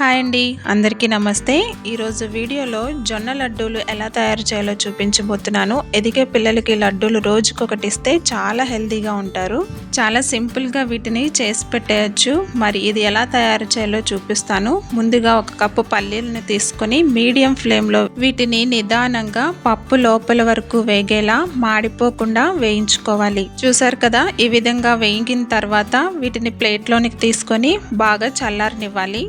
Hi అండి. అందరికీ నమస్తే. ఈరోజు వీడియోలో జొన్న లడ్డూలు ఎలా తయారు చేయాలో చూపించబోతున్నాను. ఎదిగే పిల్లలకి లడ్డూలు రోజుకొకటి ఇస్తే చాలా హెల్తీగా ఉంటారు. చాలా సింపుల్గా వీటిని చేసి పెట్టేయచ్చు. మరి ఇది ఎలా తయారు చేయాలో చూపిస్తాను. ముందుగా ఒక కప్పు పల్లీలను తీసుకొని మీడియం ఫ్లేమ్లో వీటిని నిదానంగా పప్పు లోపల వరకు వేగేలా మాడిపోకుండా వేయించుకోవాలి. చూసారు కదా ఈ విధంగా వేగిన తర్వాత వీటిని ప్లేట్లోనికి తీసుకొని బాగా చల్లారనివ్వాలి.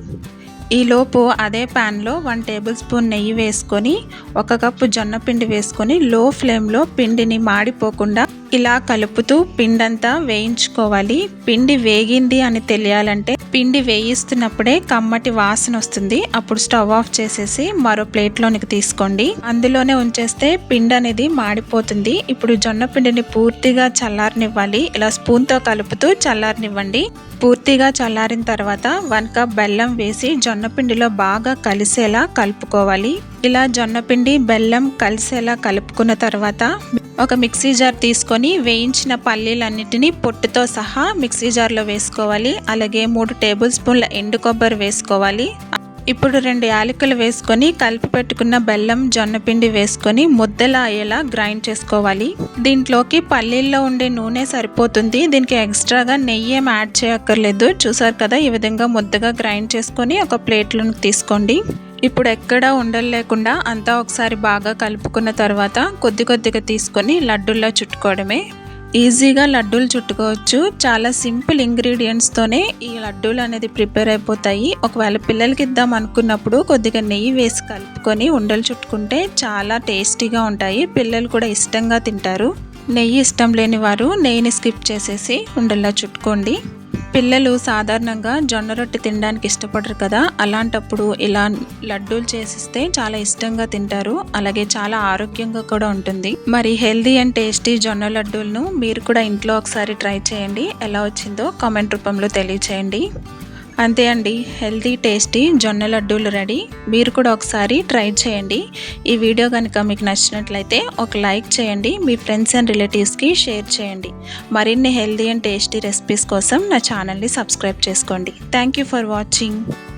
ఈలోపు అదే ప్యాన్లో వన్ టేబుల్ స్పూన్ నెయ్యి వేసుకొని ఒక కప్పు జొన్న పిండి వేసుకొని లో ఫ్లేమ్లో పిండిని మాడిపోకుండా ఇలా కలుపుతూ పిండంతా వేయించుకోవాలి. పిండి వేగింది అని తెలియాలంటే పిండి వేయిస్తున్నప్పుడే కమ్మటి వాసన వస్తుంది. అప్పుడు స్టవ్ ఆఫ్ చేసేసి మరో ప్లేట్లోనికి తీసుకోండి. అందులోనే ఉంచేస్తే పిండి అనేది మాడిపోతుంది. ఇప్పుడు జొన్న పిండిని పూర్తిగా చల్లారనివ్వాలి. ఇలా స్పూన్తో కలుపుతూ చల్లారనివ్వండి. పూర్తిగా చల్లారిన తర్వాత వన్ కప్ బెల్లం వేసి జొన్న పిండిలో బాగా కలిసేలా కలుపుకోవాలి. ఇలా జొన్న పిండి బెల్లం కలిసేలా కలుపుకున్న తర్వాత ఒక మిక్సీ జార్ తీసుకొని వేయించిన పల్లీలన్నిటినీ పొట్టుతో సహా మిక్సీ జార్లో వేసుకోవాలి. అలాగే మూడు టేబుల్ స్పూన్ల ఎండు కొబ్బరి వేసుకోవాలి. ఇప్పుడు రెండు యాలకులు వేసుకొని కలిపి పెట్టుకున్న బెల్లం జొన్నపిండి వేసుకొని ముద్దలా అయ్యేలా గ్రైండ్ చేసుకోవాలి. దీంట్లోకి పల్లీల్లో ఉండే నూనె సరిపోతుంది. దీనికి ఎక్స్ట్రాగా నెయ్యి ఏం యాడ్ చేయక్కర్లేదు. చూసారు కదా ఈ విధంగా ముద్దగా గ్రైండ్ చేసుకొని ఒక ప్లేట్లోకి తీసుకోండి. ఇప్పుడు ఎక్కడా ఉండలు లేకుండా అంతా ఒకసారి బాగా కలుపుకున్న తర్వాత కొద్ది కొద్దిగా తీసుకొని లడ్డూల్లో చుట్టుకోవడమే. ఈజీగా లడ్డూలు చుట్టుకోవచ్చు. చాలా సింపుల్ ఇంగ్రీడియంట్స్తోనే ఈ లడ్డూలు అనేది ప్రిపేర్ అయిపోతాయి. ఒకవేళ పిల్లలకి ఇద్దాం అనుకున్నప్పుడు కొద్దిగా నెయ్యి వేసి కలుపుకొని ఉండలు చుట్టుకుంటే చాలా టేస్టీగా ఉంటాయి. పిల్లలు కూడా ఇష్టంగా తింటారు. నెయ్యి ఇష్టం లేని వారు నెయ్యిని స్కిప్ చేసేసి ఉండల్లా చుట్టుకోండి. పిల్లలు సాధారణంగా జొన్న రొట్టె తినడానికి ఇష్టపడరు కదా. అలాంటప్పుడు ఇలా లడ్డూలు చేసిస్తే చాలా ఇష్టంగా తింటారు. అలాగే చాలా ఆరోగ్యంగా కూడా ఉంటుంది. మరి హెల్దీ అండ్ టేస్టీ జొన్న లడ్డూలను మీరు కూడా ఇంట్లో ఒకసారి ట్రై చేయండి. ఎలా వచ్చిందో కామెంట్ రూపంలో తెలియచేయండి. అంతే అండి. హెల్తీ టేస్టీ జొన్న లడ్డూలు రెడీ. మీరు కూడా ఒకసారి ట్రై చేయండి. ఈ వీడియో కనుక మీకు నచ్చినట్లయితే ఒక లైక్ చేయండి. మీ ఫ్రెండ్స్ అండ్ రిలేటివ్స్కి షేర్ చేయండి. మరిన్ని హెల్తీ అండ్ టేస్టీ రెసిపీస్ కోసం నా ఛానల్ని సబ్స్క్రైబ్ చేసుకోండి. Thank you for watching.